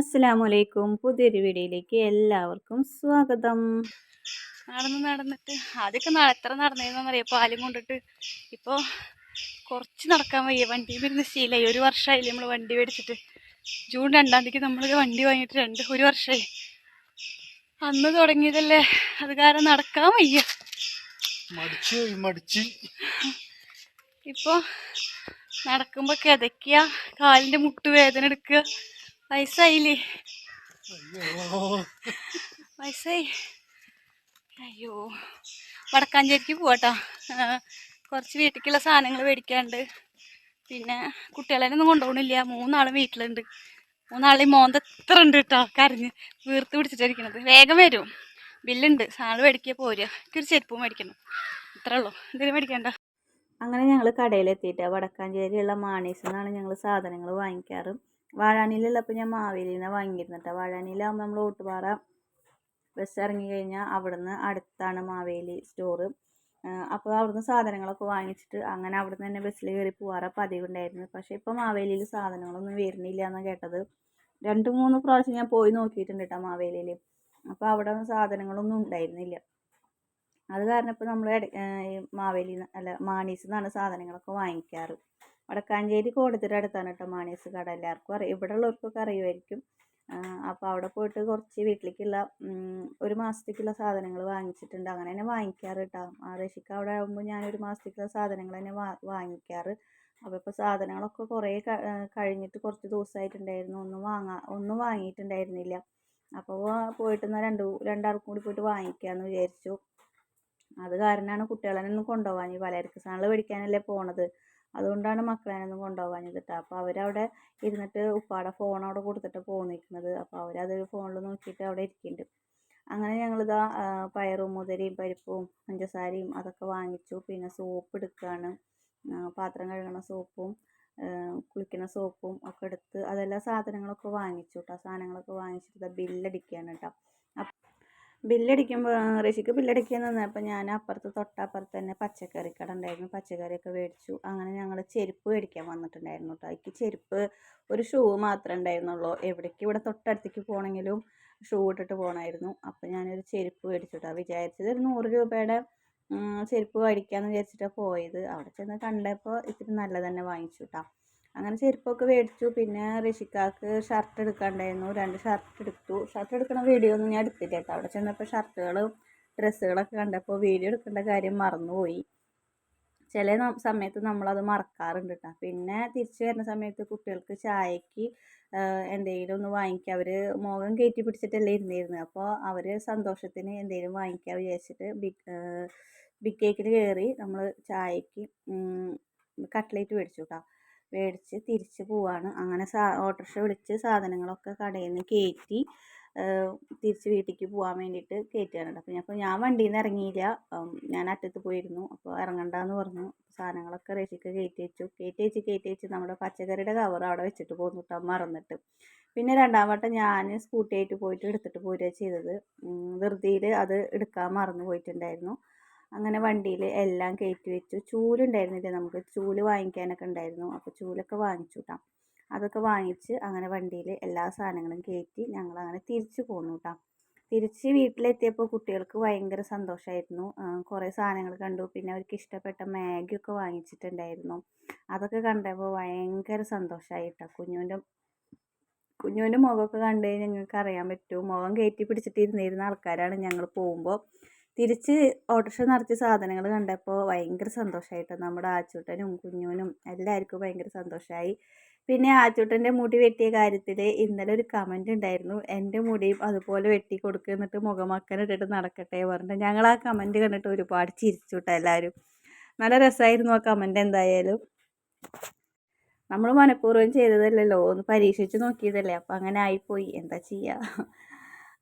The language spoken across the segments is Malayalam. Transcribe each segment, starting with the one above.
അസ്സലാമലൈക്കും പുതിയൊരു വീഡിയോയിലേക്ക് എല്ലാവർക്കും സ്വാഗതം. നടന്ന് നടന്നിട്ട് ആദ്യമൊക്കെ എത്ര നടന്നതെന്നറിയാം പാലും കൊണ്ടിട്ട് ഇപ്പോൾ കുറച്ച് നടക്കാൻ വയ്യ. വണ്ടി വരുന്ന ശീലമായി ഒരു വർഷമായില്ലേ നമ്മൾ വണ്ടി മേടിച്ചിട്ട്. ജൂൺ രണ്ടാം തീയതി നമ്മൾ വണ്ടി വാങ്ങിയിട്ട് രണ്ട് ഒരു വർഷമായി അന്ന് തുടങ്ങിയതല്ലേ? അത് കാരണം നടക്കാൻ വയ്യ. മടിച്ച് പോയി, മടിച്ച്. ഇപ്പോൾ നടക്കുമ്പോൾ കിതയ്ക്കുക കാലിന്റെ മുട്ട് വേദന എടുക്കുക വയസ്സായില്ലേ വയസ്സായി അയ്യോ വടക്കാഞ്ചേരിക്ക് പോവാട്ടോ. കുറച്ച് വീട്ടിലേക്കുള്ള സാധനങ്ങൾ മേടിക്കാണ്ട് പിന്നെ കുട്ടികളെന്നും കൊണ്ടുപോകണില്ല. മൂന്നാളും വീട്ടിലുണ്ട്. മൂന്നാളി മോന്ത എത്ര ഉണ്ട് കേട്ടോ കരഞ്ഞ് വീർത്ത് പിടിച്ചിട്ടിരിക്കണത്. വേഗം വരും. ബില്ലുണ്ട്. സാധനം മേടിക്കുക പോരുക. എനിക്കൊരു ചെരുപ്പ് മേടിക്കണം. ഇത്രേ ഉള്ളൂ. എന്തെങ്കിലും മേടിക്കണ്ട. അങ്ങനെ ഞങ്ങൾ കടയിലെത്തിയിട്ട് വടക്കാഞ്ചേരിയുള്ള മാണീസിൽ നിന്നാണ് ഞങ്ങൾ സാധനങ്ങൾ വാങ്ങിക്കാറ്. വാഴാനിയിലുള്ളപ്പോൾ ഞാൻ നിന്നാണ് വാങ്ങിയിരുന്നിട്ട് വാഴാനിലാകുമ്പോൾ നമ്മൾ ഓട്ടുപാറ ബസ് ഇറങ്ങി കഴിഞ്ഞാൽ അവിടുന്ന് അടുത്താണ് മാവേലി സ്റ്റോറ് അപ്പോൾ അവിടുന്ന് സാധനങ്ങളൊക്കെ വാങ്ങിച്ചിട്ട് അങ്ങനെ അവിടുന്ന് തന്നെ ബസ്സിൽ കയറി പോവാറ പതിവുണ്ടായിരുന്നു പക്ഷേ ഇപ്പോൾ മാവേലിയിൽ സാധനങ്ങളൊന്നും വരുന്നില്ല എന്ന് കേട്ടത്. രണ്ട് മൂന്ന് പ്രാവശ്യം ഞാൻ പോയി നോക്കിയിട്ടുണ്ട് കേട്ടോ മാവേലിയിൽ അപ്പോൾ അവിടെ സാധനങ്ങളൊന്നും ഉണ്ടായിരുന്നില്ല. അത് കാരണം ഇപ്പോൾ നമ്മൾ മാവേലി അല്ല മാണീസ് നിന്നാണ് സാധനങ്ങളൊക്കെ വാങ്ങിക്കാറ്. വടക്കാഞ്ചേരി കോടതിയുടെ അടുത്താണ് കേട്ടോ മാണീസ് കട. എല്ലാവർക്കും അറിയാം. ഇവിടെ ഉള്ളവർക്കൊക്കെ അറിയുമായിരിക്കും അപ്പോൾ അവിടെ പോയിട്ട് കുറച്ച് വീട്ടിലേക്കുള്ള ഒരു മാസത്തേക്കുള്ള സാധനങ്ങൾ വാങ്ങിച്ചിട്ടുണ്ട്. അങ്ങനെ തന്നെ വാങ്ങിക്കാറ് കേട്ടോ. ആ റഷിക്ക് അവിടെ ആകുമ്പോൾ ഞാൻ ഒരു മാസത്തേക്കുള്ള സാധനങ്ങൾ തന്നെ വാങ്ങിക്കാറ്. അപ്പോൾ ഇപ്പോൾ സാധനങ്ങളൊക്കെ കുറേ കഴിഞ്ഞിട്ട് കുറച്ച് ദിവസമായിട്ടുണ്ടായിരുന്നു ഒന്നും വാങ്ങാ ഒന്നും വാങ്ങിയിട്ടുണ്ടായിരുന്നില്ല. അപ്പോൾ പോയിട്ട് എന്നാൽ രണ്ട് രണ്ടാൾക്കും കൂടി പോയിട്ട് വാങ്ങിക്കാമെന്ന് വിചാരിച്ചു. അത് കാരണമാണ് ഒന്ന് കൊണ്ടുപോകാൻ പലചരക്ക് സാധനങ്ങൾ മേടിക്കാനല്ലേ പോണത്. അതുകൊണ്ടാണ് മക്കളെയൊന്നും കൊണ്ടുപോകാഞ്ഞത് കേട്ടോ. അപ്പോൾ അവരവിടെ ഇരുന്നിട്ട് ഉപ്പാടെ ഫോൺ അവിടെ കൊടുത്തിട്ട് പോന്നിരിക്കുന്നത്. അപ്പോൾ അവരത് ഫോണിൽ നോക്കിയിട്ട് അവിടെ ഇരിക്കുന്നുണ്ട്. അങ്ങനെ ഞങ്ങളിതാ പയറും മുതിരയും പരിപ്പും പഞ്ചസാരയും അതൊക്കെ വാങ്ങിച്ചു. പിന്നെ സോപ്പ് എടുക്കുകയാണ് പാത്രം കഴുകണ സോപ്പും കുളിക്കുന്ന സോപ്പും ഒക്കെ എടുത്ത് അതെല്ലാം സാധനങ്ങളൊക്കെ വാങ്ങിച്ചു കേട്ടോ. സാധനങ്ങളൊക്കെ വാങ്ങിച്ചിട്ട് ബില്ലടിക്കുകയാണ് കേട്ടോ. ബില്ലടിക്കുമ്പോൾ ഋഷിക്ക് ബില്ലടിക്കാൻ അപ്പം ഞാൻ അപ്പുറത്ത് തൊട്ടപ്പുറത്ത് തന്നെ പച്ചക്കറി കട ഉണ്ടായിരുന്നു. പച്ചക്കറിയൊക്കെ മേടിച്ചു. അങ്ങനെ ഞങ്ങൾ ചെരുപ്പ് മേടിക്കാൻ വന്നിട്ടുണ്ടായിരുന്നു കേട്ടോ എനിക്ക് ചെരുപ്പ് ഒരു ഷൂ മാത്രമേ ഉണ്ടായിരുന്നുള്ളൂ. എവിടേക്ക് ഇവിടെ തൊട്ടടുത്തേക്ക് പോകണമെങ്കിലും ഷൂ ഇട്ടിട്ട് പോകണമായിരുന്നു അപ്പം ഞാനൊരു ചെരുപ്പ് മേടിച്ചു കേട്ടോ വിചാരിച്ചത് ഒരു നൂറ് രൂപയുടെ ചെരുപ്പ് മേടിക്കാമെന്ന് വിചാരിച്ചിട്ടാണ് പോയത്. അവിടെ ചെന്ന് കണ്ടപ്പോൾ ഇത്തിരി നല്ലത് തന്നെ വാങ്ങിച്ചു കേട്ടോ അങ്ങനെ ചെരുപ്പൊക്കെ മേടിച്ചു. പിന്നെ ഋഷിക്കാക്ക് ഷർട്ട് എടുക്കാണ്ടായിരുന്നു. രണ്ട് ഷർട്ട് എടുത്തു. ഷർട്ട് എടുക്കുന്ന വീഡിയോ ഒന്നും ഞാൻ എടുത്തില്ല കേട്ടോ. അവിടെ ചെന്നപ്പോൾ ഷർട്ടുകളും ഡ്രസ്സുകളൊക്കെ കണ്ടപ്പോൾ വീഡിയോ എടുക്കേണ്ട കാര്യം മറന്നുപോയി. ചില സമയത്ത് നമ്മളത് മറക്കാറുണ്ട് കേട്ടോ പിന്നെ തിരിച്ചു വരുന്ന സമയത്ത് കുട്ടികൾക്ക് ചായക്ക് എന്തെങ്കിലും ഒന്ന് വാങ്ങിക്കുക അവർ മുഖം കയറ്റി പിടിച്ചിട്ടല്ലേ ഇരുന്നിരുന്നത് അപ്പോൾ അവർ സന്തോഷത്തിന് എന്തെങ്കിലും വാങ്ങിക്കുക വിചാരിച്ചിട്ട് ബിഗ് ബിഗ് കേക്കിൽ കയറി നമ്മൾ ചായക്ക് കട്ട്ലേറ്റ് മേടിച്ചു കേട്ടോ മേടിച്ച് തിരിച്ച് പോവാണ്. അങ്ങനെ സാ ഓട്ടോറിക്ഷ വിളിച്ച് സാധനങ്ങളൊക്കെ കടയിൽ നിന്ന് കയറ്റി തിരിച്ച് വീട്ടിലേക്ക് പോകാൻ വേണ്ടിയിട്ട് കയറ്റുകയാണ് അപ്പോൾ ഞാൻ അപ്പോൾ ഞാൻ വണ്ടിയിൽ നിന്ന് ഇറങ്ങിയില്ല ഞാൻ അറ്റത്ത് പോയിരുന്നു. അപ്പോൾ ഇറങ്ങണ്ടെന്ന് പറഞ്ഞു. സാധനങ്ങളൊക്കെ റേഷിക്ക് കയറ്റി വെച്ചു. കയറ്റി വെച്ച് കയറ്റി വെച്ച് നമ്മുടെ പച്ചക്കറിയുടെ കവർ അവിടെ വെച്ചിട്ട് പോന്നു കേട്ടോ മറന്നിട്ട്. പിന്നെ രണ്ടാം വട്ടം ഞാൻ സ്കൂട്ടി ആയിട്ട് പോയിട്ട് എടുത്തിട്ട് പോരുക ചെയ്തത്. ധൃതിയിൽ അത് എടുക്കാൻ മറന്നു പോയിട്ടുണ്ടായിരുന്നു. അങ്ങനെ വണ്ടിയിൽ എല്ലാം കയറ്റി വെച്ചു. ചൂലുണ്ടായിരുന്നില്ല നമുക്ക്? ചൂൽ വാങ്ങിക്കാനൊക്കെ ഉണ്ടായിരുന്നു. അപ്പോൾ ചൂലൊക്കെ വാങ്ങിച്ചു കേട്ടോ അതൊക്കെ വാങ്ങിച്ച് അങ്ങനെ വണ്ടിയിൽ എല്ലാ സാധനങ്ങളും കയറ്റി ഞങ്ങൾ അങ്ങനെ തിരിച്ചു പോന്നു കേട്ടോ തിരിച്ച് വീട്ടിലെത്തിയപ്പോൾ കുട്ടികൾക്ക് ഭയങ്കര സന്തോഷമായിരുന്നു കുറേ സാധനങ്ങൾ കണ്ടു. പിന്നെ അവർക്ക് ഇഷ്ടപ്പെട്ട മാഗിയൊക്കെ വാങ്ങിച്ചിട്ടുണ്ടായിരുന്നു. അതൊക്കെ കണ്ടപ്പോൾ ഭയങ്കര സന്തോഷമായി കേട്ടോ കുഞ്ഞുവിന്റെ കുഞ്ഞുവിന്റെ മുഖമൊക്കെ കണ്ടു കഴിഞ്ഞാൽ ഞങ്ങൾക്ക് അറിയാൻ പറ്റും. മുഖം കയറ്റി പിടിച്ചിട്ട് ഇരുന്നിരുന്ന ആൾക്കാരാണ് ഞങ്ങൾ പോകുമ്പോൾ തിരിച്ച് ഓട്ടോറിക്ഷ നിറച്ച് സാധനങ്ങൾ കണ്ടപ്പോൾ ഭയങ്കര സന്തോഷമായിട്ടോ നമ്മുടെ ആച്ചൂട്ടനും കുഞ്ഞൂനും എല്ലാവർക്കും ഭയങ്കര സന്തോഷമായി പിന്നെ ആച്ചൂട്ടന്റെ മുടി വെട്ടിയ കാര്യത്തിൽ ഇന്നലെ ഒരു കമന്റ് ഉണ്ടായിരുന്നു. എന്റെ മുടിയും അതുപോലെ വെട്ടി കൊടുക്കുക എന്നിട്ട് മുഖമക്കനിട്ടിട്ട് നടക്കട്ടെ പറഞ്ഞിട്ട്. ഞങ്ങൾ ആ കമന്റ് കണ്ടിട്ട് ഒരുപാട് ചിരിച്ചു എല്ലാവരും. നല്ല രസമായിരുന്നു ആ കമന്റ് എന്തായാലും. നമ്മൾ മനഃപൂർവം ചെയ്തതല്ലല്ലോ. ഒന്ന് പരീക്ഷിച്ച് നോക്കിയതല്ലേ. അപ്പോൾ അങ്ങനെ ആയിപ്പോയി. എന്താ ചെയ്യുക?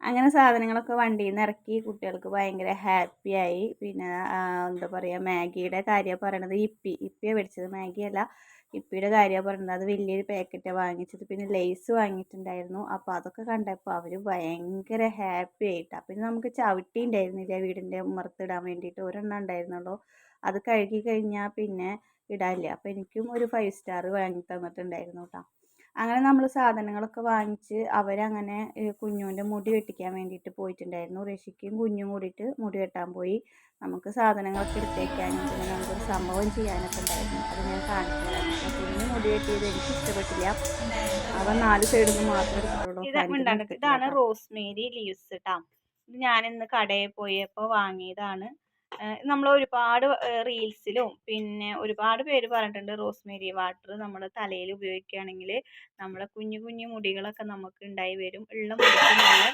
അങ്ങനെ സാധനങ്ങളൊക്കെ വണ്ടിയിൽ നിന്ന് ഇറക്കി കുട്ടികൾക്ക് ഭയങ്കര ആയി. പിന്നെ എന്താ പറയുക മാഗിയുടെ കാര്യം പറയണത് ഇപ്പി. ഇപ്പിയാണ് മേടിച്ചത്. മാഗിയല്ല ഇപ്പിയുടെ കാര്യമാണ് പറയണത്. അത് വലിയൊരു പാക്കറ്റ് വാങ്ങിച്ചത്. പിന്നെ ലേസ് വാങ്ങിയിട്ടുണ്ടായിരുന്നു. അപ്പോൾ അതൊക്കെ കണ്ടപ്പോൾ അവർ ഭയങ്കര ഹാപ്പി ആയിട്ടാണ് പിന്നെ നമുക്ക് ചവിട്ടി ഉണ്ടായിരുന്നില്ല വീടിന്റെ ഉമ്മറത്തിടാൻ വേണ്ടിയിട്ട്? ഒരെണ്ണം ഉണ്ടായിരുന്നുള്ളൂ. അത് കഴുകി കഴിഞ്ഞാൽ പിന്നെ ഇടാനില്ല? അപ്പോൾ എനിക്കും ഒരു ഫൈവ് സ്റ്റാർ വാങ്ങി തന്നിട്ടുണ്ടായിരുന്നു കേട്ടോ അങ്ങനെ നമ്മൾ സാധനങ്ങളൊക്കെ വാങ്ങിച്ച് അവരങ്ങനെ കുഞ്ഞുവിന്റെ മുടി വെട്ടിക്കാൻ വേണ്ടിയിട്ട് പോയിട്ടുണ്ടായിരുന്നു. ഋഷിക്കും കുഞ്ഞും കൂടിയിട്ട് മുടി വെട്ടാൻ പോയി. നമുക്ക് സാധനങ്ങളൊക്കെ എടുത്തേക്കാനും പിന്നെ നമുക്കൊരു സംഭവം ചെയ്യാനൊക്കെ ഉണ്ടായിരുന്നു. അത് ഞാൻ കാണിച്ചു കുഞ്ഞു മുടി വെട്ടിയത് എനിക്ക് ഇഷ്ടപ്പെട്ടില്ല. അവ നാല് സൈഡിൽ നിന്ന് മാത്രമേ എടുത്തിട്ടുള്ളൂ. ഇതാണ് റോസ്മേരി ലീവ്സ് കേട്ടോ ഇത് ഞാനിന്ന് കടയിൽ പോയപ്പോൾ വാങ്ങിയതാണ്. നമ്മൾ ഒരുപാട് റീൽസിലും പിന്നെ ഒരുപാട് പേര് പറഞ്ഞിട്ടുണ്ട് റോസ്മേരി വാട്ടർ നമ്മൾ തലയിൽ ഉപയോഗിക്കുകയാണെങ്കിൽ നമ്മളെ കുഞ്ഞു കുഞ്ഞു മുടികളൊക്കെ നമുക്ക് ഉണ്ടായി വരും. ഉള്ള മുടിക്ക് നല്ല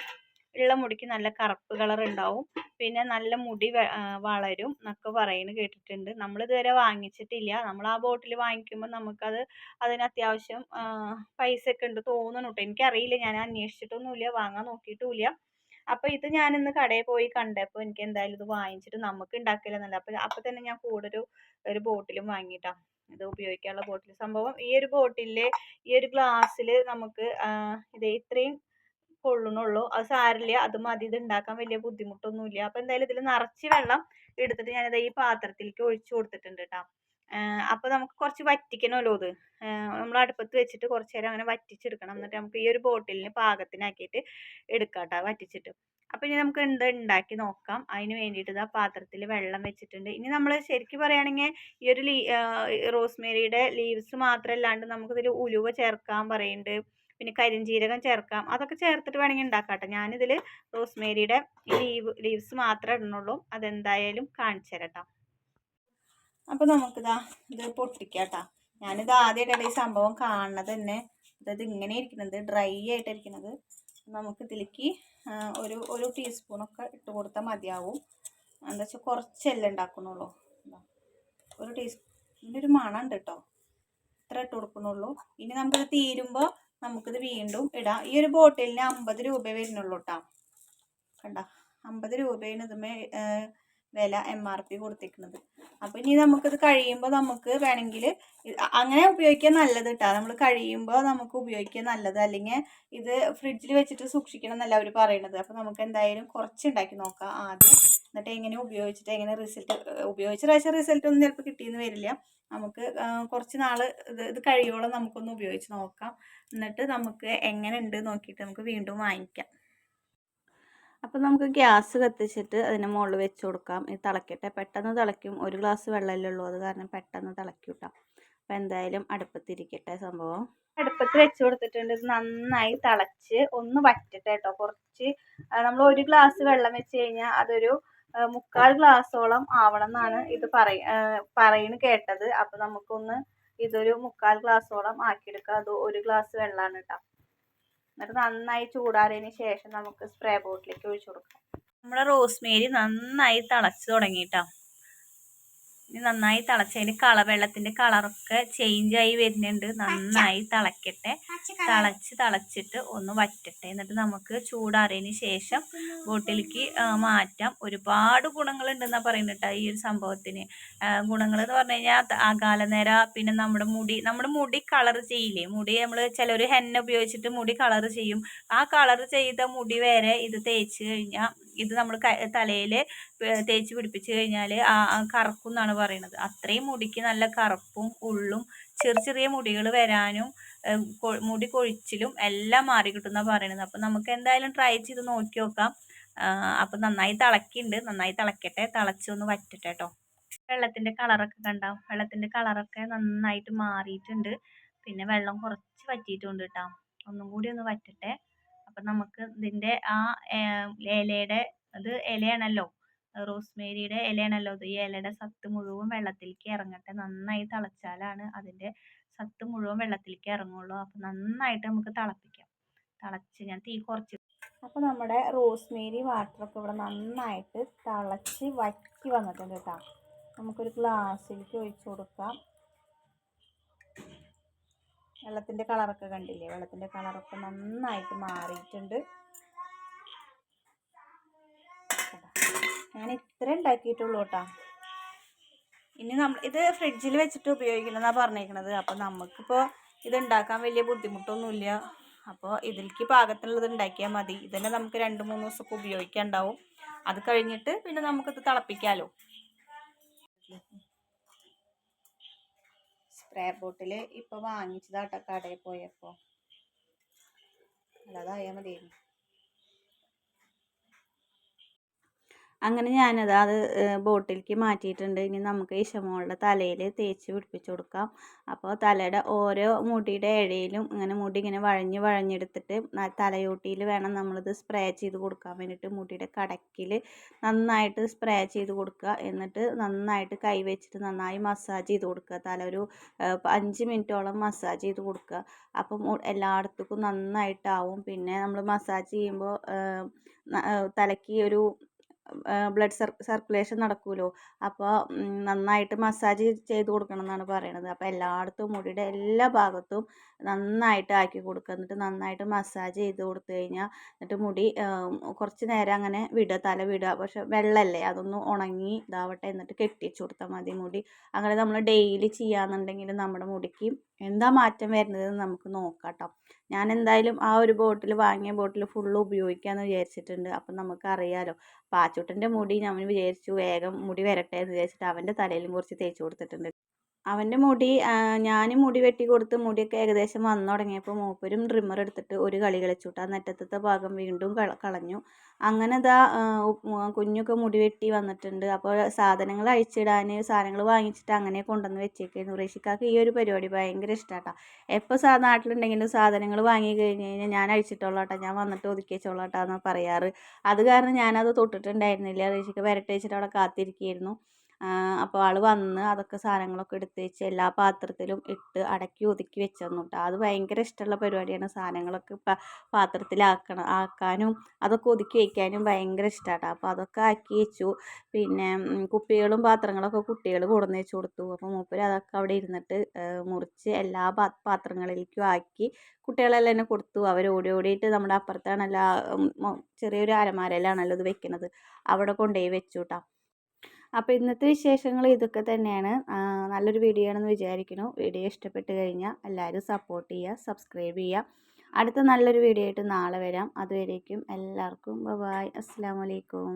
ഉള്ള മുടിക്ക് നല്ല കറുപ്പ് കളർ ഉണ്ടാവും. പിന്നെ നല്ല മുടി വളരും എന്നൊക്കെ പറയുന്നത് കേട്ടിട്ടുണ്ട്. നമ്മൾ ഇതുവരെ വാങ്ങിച്ചിട്ടില്ല. നമ്മൾ ആ ബോട്ടിൽ വാങ്ങിക്കുമ്പോൾ നമുക്കത് അതിന് അത്യാവശ്യം പൈസ ഒക്കെ ഉണ്ട് തോന്നുന്നു കേട്ടോ എനിക്കറിയില്ല. ഞാൻ അന്വേഷിച്ചിട്ടൊന്നുമില്ല. വാങ്ങാൻ നോക്കിയിട്ടുമില്ല. അപ്പോൾ ഇത് ഞാൻ ഇന്ന് കടയിൽ പോയി കണ്ടപ്പോൾ എനിക്ക് എന്തായാലും ഇത് വാങ്ങിച്ചിട്ട് നമുക്ക് ഉണ്ടാക്കില്ലെന്നല്ല അപ്പോൾ അപ്പോൾ തന്നെ ഞാൻ കൂടെ ഒരു ബോട്ടിലും വാങ്ങിയിട്ടാ ഇത് ഉപയോഗിക്കാനുള്ള ബോട്ടിൽ സംഭവം ഈ ഒരു ബോട്ടിലിൽ ഈ ഒരു ഗ്ലാസ്സിൽ നമുക്ക് ഇത് ഇത്രയും കൊള്ളണുള്ളൂ. അത് സാരില്ല അത് മതി. ഇത് ഉണ്ടാക്കാൻ വലിയ ബുദ്ധിമുട്ടൊന്നുമില്ല. അപ്പോൾ എന്തായാലും ഇതിൽ നിറച്ച് വെള്ളം എടുത്തിട്ട് ഞാനിത് ഈ പാത്രത്തിലേക്ക് ഒഴിച്ചു കൊടുത്തിട്ടുണ്ട് കേട്ടോ. അപ്പോൾ നമുക്ക് കുറച്ച് വറ്റിക്കണമല്ലോ ഇത് നമ്മൾ അടുപ്പത്ത് വെച്ചിട്ട് കുറച്ച് നേരം അങ്ങനെ വറ്റിച്ചെടുക്കണം. എന്നിട്ട് നമുക്ക് ഈ ഒരു ബോട്ടിലിന് പാകത്തിനാക്കിയിട്ട് എടുക്കാം കേട്ടോ വറ്റിച്ചിട്ട്. അപ്പോൾ ഇനി നമുക്ക് എന്ത് ഉണ്ടാക്കി നോക്കാം. അതിന് വേണ്ടിയിട്ട് ഇതാ പാത്രത്തിൽ വെള്ളം വെച്ചിട്ടുണ്ട്. ഇനി നമ്മൾ ശരിക്കും പറയുകയാണെങ്കിൽ ഈ ഒരു റോസ്മേരിയുടെ ലീവ്സ് മാത്രമല്ലാണ്ട് നമുക്കിതിൽ ഉലുവ ചേർക്കാൻ പറയുന്നുണ്ട് പിന്നെ കരിഞ്ജീരകം ചേർക്കാം. അതൊക്കെ ചേർത്തിട്ട് വേണമെങ്കിൽ ഉണ്ടാക്കാം ഞാനിതിൽ റോസ്മേരിയുടെ ലീവ് ലീവ്സ് മാത്രമേ ഇടുന്നുള്ളൂ. അതെന്തായാലും കാണിച്ചു തരാം അപ്പോൾ നമുക്കിതാ ഇത് പൊട്ടിക്കാട്ടാ. കേട്ടോ ഞാനിത് ആദ്യമായിട്ടാണ് ഈ സംഭവം കാണുന്നത് തന്നെ. അതായത് ഇങ്ങനെ ഇരിക്കുന്നത് ഡ്രൈ ആയിട്ടിരിക്കുന്നത് നമുക്ക് ഇതിലേക്ക് ഒരു ഒരു ടീസ്പൂണൊക്കെ ഇട്ട് കൊടുത്താൽ മതിയാവും. എന്താ വെച്ചാൽ കുറച്ചല്ലേ ഉണ്ടാക്കുന്നുള്ളൂ. ഒരു ടീസ്പൂണിന്റെ ഒരു മണം ഉണ്ട് കേട്ടോ ഇത്ര ഇട്ട് കൊടുക്കുന്നുള്ളൂ. ഇനി നമുക്കിത് തീരുമ്പോൾ നമുക്കിത് വീണ്ടും ഇടാം. ഈ ഒരു ബോട്ടിലിന് അമ്പത് രൂപ വരുന്നുള്ളൂ കേട്ടോ കണ്ട അമ്പത് രൂപയാണ് ഇതുമേ വില എം ആർ പി കൊടുത്തിരിക്കുന്നത് അപ്പോൾ ഇനി നമുക്കിത് കഴിയുമ്പോൾ നമുക്ക് വേണമെങ്കിൽ അങ്ങനെ ഉപയോഗിക്കാൻ നല്ലത് കേട്ടോ നമ്മൾ കഴിയുമ്പോൾ നമുക്ക് ഉപയോഗിക്കാൻ നല്ലത്. അല്ലെങ്കിൽ ഇത് ഫ്രിഡ്ജിൽ വെച്ചിട്ട് സൂക്ഷിക്കണം എന്നല്ല അവർ പറയണത്. അപ്പോൾ നമുക്ക് എന്തായാലും കുറച്ച് ഉണ്ടാക്കി നോക്കാം ആദ്യം. എന്നിട്ട് എങ്ങനെ ഉപയോഗിച്ചിട്ട് എങ്ങനെ റിസൾട്ട് ഉപയോഗിച്ച പ്രാവശ്യം റിസൾട്ട് ഒന്നും ചിലപ്പോൾ കിട്ടിയെന്ന് വരില്ല. നമുക്ക് കുറച്ച് നാൾ ഇത് ഇത് കഴിയോളം നമുക്കൊന്ന് ഉപയോഗിച്ച് നോക്കാം. എന്നിട്ട് നമുക്ക് എങ്ങനെ ഉണ്ട് നോക്കിയിട്ട് നമുക്ക് വീണ്ടും വാങ്ങിക്കാം. അപ്പോൾ നമുക്ക് ഗ്യാസ് കത്തിച്ചിട്ട് അതിന് മുകളിൽ വെച്ച് കൊടുക്കാം. ഇത് തിളക്കട്ടെ. പെട്ടെന്ന് തിളയ്ക്കും. ഒരു ഗ്ലാസ് വെള്ളമല്ലേ ഉള്ളൂ. അത് കാരണം പെട്ടെന്ന് തിളയ്ക്കും കേട്ടോ അപ്പോൾ എന്തായാലും അടുപ്പത്തിരിക്കട്ടെ സംഭവം. അടുപ്പത്ത് വെച്ച് കൊടുത്തിട്ടുണ്ട്. ഇത് നന്നായി തിളച്ച് ഒന്ന് വറ്റട്ടെ കേട്ടോ കുറച്ച് നമ്മൾ ഒരു ഗ്ലാസ് വെള്ളം വെച്ച് കഴിഞ്ഞാൽ അതൊരു മുക്കാൽ ഗ്ലാസോളം ആവണം എന്നാണ് ഇത് പറയ പറയുന്നു കേട്ടത്. അപ്പോൾ നമുക്കൊന്ന് ഇതൊരു മുക്കാൽ ഗ്ലാസോളം ആക്കിയെടുക്കാം. അത് ഒരു ഗ്ലാസ് വെള്ളമാണ് കേട്ടോ എന്നിട്ട് നന്നായി ചൂടാറിയതിന് ശേഷം നമുക്ക് സ്പ്രേ ബോട്ടിലേക്ക് ഒഴിച്ചു കൊടുക്കാം. നമ്മുടെ റോസ്മേരി നന്നായി തിളച്ച് തുടങ്ങി കേട്ടോ ഇനി നന്നായി തിളച്ചതിന് കള വെള്ളത്തിന്റെ കളറൊക്കെ ചേഞ്ച് ആയി വരുന്നുണ്ട്. നന്നായി തിളക്കട്ടെ. തിളച്ച് തിളച്ചിട്ട് ഒന്ന് വറ്റട്ടെ. എന്നിട്ട് നമുക്ക് ചൂടാറിയതിന് ശേഷം ബോട്ടിലേക്ക് മാറ്റാം. ഒരുപാട് ഗുണങ്ങളുണ്ടെന്നാ പറയുന്നത് കേട്ടോ ഈ ഒരു സംഭവത്തിന്. ഗുണങ്ങൾ എന്ന് പറഞ്ഞു കഴിഞ്ഞാൽ അകാലനേര പിന്നെ നമ്മുടെ മുടി നമ്മുടെ മുടി കളർ ചെയ്യില്ലേ? മുടി നമ്മൾ ചിലർ ഹെന്ന ഉപയോഗിച്ചിട്ട് മുടി കളർ ചെയ്യും. ആ കളർ ചെയ്ത മുടി വരെ ഇത് തേച്ച് കഴിഞ്ഞാൽ ഇത് നമ്മൾ തലയിൽ തേച്ച് പിടിപ്പിച്ച് കഴിഞ്ഞാൽ കറക്കും എന്നാണ് പറയുന്നത് അത്രയും മുടിക്ക് നല്ല കറുപ്പും ഉള്ളും ചെറിയ ചെറിയ മുടികൾ വരാനും മുടി കൊഴിച്ചിലും എല്ലാം മാറി കിട്ടുമെന്നാണ് പറയുന്നത് അപ്പം നമുക്ക് എന്തായാലും ട്രൈ ചെയ്ത് നോക്കി നോക്കാം. അപ്പം നന്നായി തിളക്കിണ്ട് നന്നായി തിളക്കട്ടെ. തിളച്ചൊന്ന് വറ്റട്ടെ കേട്ടോ വെള്ളത്തിന്റെ കളറൊക്കെ കണ്ടോ? വെള്ളത്തിന്റെ കളറൊക്കെ നന്നായിട്ട് മാറിയിട്ടുണ്ട്. പിന്നെ വെള്ളം കുറച്ച് വറ്റിയിട്ടുണ്ട് കേട്ടോ ഒന്നും കൂടി ഒന്ന് വറ്റട്ടെ. അപ്പം നമുക്ക് ഇതിന്റെ ആ ഇലയുടെ അത് ഇലയാണല്ലോ. റോസ്മേരിയുടെ ഇലയാണല്ലോ അത് ഈ ഇലയുടെ സത്ത് മുഴുവൻ വെള്ളത്തിലേക്ക് ഇറങ്ങട്ടെ. നന്നായി തിളച്ചാലാണ് അതിന്റെ സത്ത് മുഴുവൻ വെള്ളത്തിലേക്ക് ഇറങ്ങുള്ളൂ. അപ്പം നന്നായിട്ട് നമുക്ക് തിളപ്പിക്കാം. തിളച്ച് ഞാൻ തീ കുറച്ച് അപ്പോൾ നമ്മുടെ റോസ്മേരി വാട്ടർ ഒക്കെ ഇവിടെ നന്നായിട്ട് തിളച്ച് വറ്റി വന്നിട്ടുണ്ട് കേട്ടോ. നമുക്കൊരു ഗ്ലാസ്സിലേക്ക് ഒഴിച്ചു കൊടുക്കാം. വെള്ളത്തിന്റെ കളറൊക്കെ കണ്ടില്ലേ? വെള്ളത്തിന്റെ കളറൊക്കെ നന്നായിട്ട് മാറിയിട്ടുണ്ട്. ഞാൻ ഇത്ര ഉണ്ടാക്കിയിട്ടുള്ളൂ കേട്ടോ. ഇനി നമ്മൾ ഇത് ഫ്രിഡ്ജിൽ വെച്ചിട്ട് ഉപയോഗിക്കില്ലെന്നാണ് പറഞ്ഞേക്കണത്. അപ്പോൾ നമുക്കിപ്പോൾ ഇത് ഉണ്ടാക്കാൻ വലിയ ബുദ്ധിമുട്ടൊന്നുമില്ല. അപ്പോൾ ഇതിലേക്ക് പാകത്തിനുള്ളത് ഉണ്ടാക്കിയാൽ മതി. ഇതന്നെ നമുക്ക് രണ്ട് മൂന്ന് ദിവസമൊക്കെ ഉപയോഗിക്കാൻ ഉണ്ടാവും അത് കഴിഞ്ഞിട്ട് പിന്നെ നമുക്കിത് തിളപ്പിക്കാമല്ലോ സ്പ്രേ ബോട്ടിൽ ഇപ്പൊ വാങ്ങിച്ചതാട്ടോ കടയിൽ പോയപ്പോ. നല്ലതായാൽ മതിയായിരുന്നു. അങ്ങനെ ഞാനത് അത് ബോട്ടിലേക്ക് മാറ്റിയിട്ടുണ്ട്. ഇനി നമുക്ക് ഇഷമോളുടെ തലയിൽ തേച്ച് പിടിപ്പിച്ചു കൊടുക്കാം. അപ്പോൾ തലയുടെ ഓരോ മുടിയുടെ ഇഴയിലും ഇങ്ങനെ മുടി ഇങ്ങനെ വഴഞ്ഞ് വഴഞ്ഞെടുത്തിട്ട് തലയോട്ടിയിൽ വേണം നമ്മളിത് സ്പ്രേ ചെയ്ത് കൊടുക്കാൻ വേണ്ടിയിട്ട് മുടിയുടെ കടക്കിൽ നന്നായിട്ട് സ്പ്രേ ചെയ്ത് കൊടുക്കുക. എന്നിട്ട് നന്നായിട്ട് കൈ വെച്ചിട്ട് നന്നായി മസാജ് ചെയ്ത് കൊടുക്കുക. തല ഒരു അഞ്ച് മിനിറ്റോളം മസാജ് ചെയ്ത് കൊടുക്കുക. അപ്പം എല്ലായിടത്തും നന്നായിട്ടാവും. പിന്നെ നമ്മൾ മസാജ് ചെയ്യുമ്പോൾ തലയ്ക്ക് ഒരു ബ്ലഡ് സർ സർക്കുലേഷൻ നടക്കുമല്ലോ അപ്പോൾ നന്നായിട്ട് മസാജ് ചെയ്ത് കൊടുക്കണം എന്നാണ് പറയണത്. അപ്പോൾ എല്ലായിടത്തും മുടിയുടെ എല്ലാ ഭാഗത്തും നന്നായിട്ട് ആക്കി കൊടുക്കുക. എന്നിട്ട് നന്നായിട്ട് മസാജ് ചെയ്ത് കൊടുത്തു കഴിഞ്ഞാൽ എന്നിട്ട് മുടി കുറച്ച് നേരം അങ്ങനെ വിടുക. തല വിടുക. പക്ഷെ വെള്ളമല്ലേ അതൊന്ന് ഉണങ്ങി ഇതാവട്ടെ. എന്നിട്ട് കെട്ടിച്ചു കൊടുത്താൽ മതി മുടി. അങ്ങനെ നമ്മൾ ഡെയിലി ചെയ്യാന്നുണ്ടെങ്കിൽ നമ്മുടെ മുടിക്ക് എന്താ മാറ്റം വരുന്നത് നമുക്ക് നോക്കാം കേട്ടോ ഞാൻ എന്തായാലും ആ ഒരു ബോട്ടിൽ വാങ്ങിയ ബോട്ടിൽ ഫുള്ള് ഉപയോഗിക്കാമെന്ന് വിചാരിച്ചിട്ടുണ്ട്. അപ്പം നമുക്കറിയാലോ. പാച്ചൂട്ടന്റെ മുടി ഞാൻ വിചാരിച്ചു വേഗം മുടി വരട്ടെ എന്ന് വിചാരിച്ചിട്ട് അവന്റെ തലയിലും കുറച്ച് തേച്ച് കൊടുത്തിട്ടുണ്ട്. അവന്റെ മുടി ഞാൻ മുടി വെട്ടി കൊടുത്ത് മുടിയൊക്കെ ഏകദേശം വന്നു തുടങ്ങിയപ്പോൾ മൂപ്പരും ട്രിമ്മർ എടുത്തിട്ട് ഒരു കളി കളിച്ചുട്ട് ആ നെറ്റത്തത്തെ ഭാഗം വീണ്ടും കള കളഞ്ഞു. അങ്ങനെ ഇതാ കുഞ്ഞൊക്കെ മുടി വെട്ടി വന്നിട്ടുണ്ട്. അപ്പോൾ സാധനങ്ങൾ അഴിച്ചിടാൻ സാധനങ്ങൾ വാങ്ങിച്ചിട്ട് അങ്ങനെ കൊണ്ടുവന്ന് വെച്ചേക്കായിരുന്നു. ഋഷിക്കാക്ക് ഈ ഒരു പരിപാടി ഭയങ്കര ഇഷ്ടമാട്ടോ എപ്പോൾ സാ നാട്ടിലുണ്ടെങ്കിലും സാധനങ്ങൾ വാങ്ങി കഴിഞ്ഞ് കഴിഞ്ഞാൽ ഞാൻ അഴിച്ചിട്ടോളാട്ടോ ഞാൻ വന്നിട്ട് ഒതുക്കി വെച്ചോളാട്ടോ എന്നാണ് പറയാറ്. അത് കാരണം ഞാനത് തൊട്ടിട്ടുണ്ടായിരുന്നില്ല. ഋഷിക്ക് വരട്ടെ വെച്ചിട്ട് അവിടെ കാത്തിരിക്കുകയായിരുന്നു. അപ്പോൾ ആൾ വന്ന് അതൊക്കെ സാധനങ്ങളൊക്കെ എടുത്ത് വെച്ച് എല്ലാ പാത്രത്തിലും ഇട്ട് അടക്കി ഒതുക്കി വെച്ച് തന്നു കേട്ടോ അത് ഭയങ്കര ഇഷ്ടമുള്ള പരിപാടിയാണ്. സാധനങ്ങളൊക്കെ പാത്രത്തിലാക്കണം ആക്കാനും അതൊക്കെ ഒതുക്കി വയ്ക്കാനും ഭയങ്കര ഇഷ്ടമാണ് അപ്പോൾ അതൊക്കെ ആക്കി വെച്ചു. പിന്നെ കുപ്പികളും പാത്രങ്ങളൊക്കെ കുട്ടികൾ കൊണ്ടുവന്ന് വെച്ച് കൊടുത്തു. അപ്പോൾ മൂപ്പര് അതൊക്കെ അവിടെ ഇരുന്നിട്ട് മുറിച്ച് എല്ലാ പാത്രങ്ങളിലേക്കും ആക്കി കുട്ടികളെല്ലാം തന്നെ കൊടുത്തു. അവർ ഓടി ഓടിയിട്ട് നമ്മുടെ അപ്പുറത്താണല്ലോ ചെറിയൊരു അലമാരയിലാണല്ലോ ഇത് വെക്കുന്നത് അവിടെ കൊണ്ടുപോയി വെച്ചു കേട്ടോ അപ്പോൾ ഇന്നത്തെ വിശേഷങ്ങൾ ഇതൊക്കെ തന്നെയാണ്. നല്ലൊരു വീഡിയോ ആണെന്ന് വിചാരിക്കുന്നു. വീഡിയോ ഇഷ്ടപ്പെട്ട് കഴിഞ്ഞാൽ എല്ലാവരും സപ്പോർട്ട് ചെയ്യുക സബ്സ്ക്രൈബ് ചെയ്യുക. അടുത്ത നല്ലൊരു വീഡിയോ ആയിട്ട് നാളെ വരാം. അതുവരേക്കും എല്ലാവർക്കും ബൈ അസ്സാം വലൈക്കും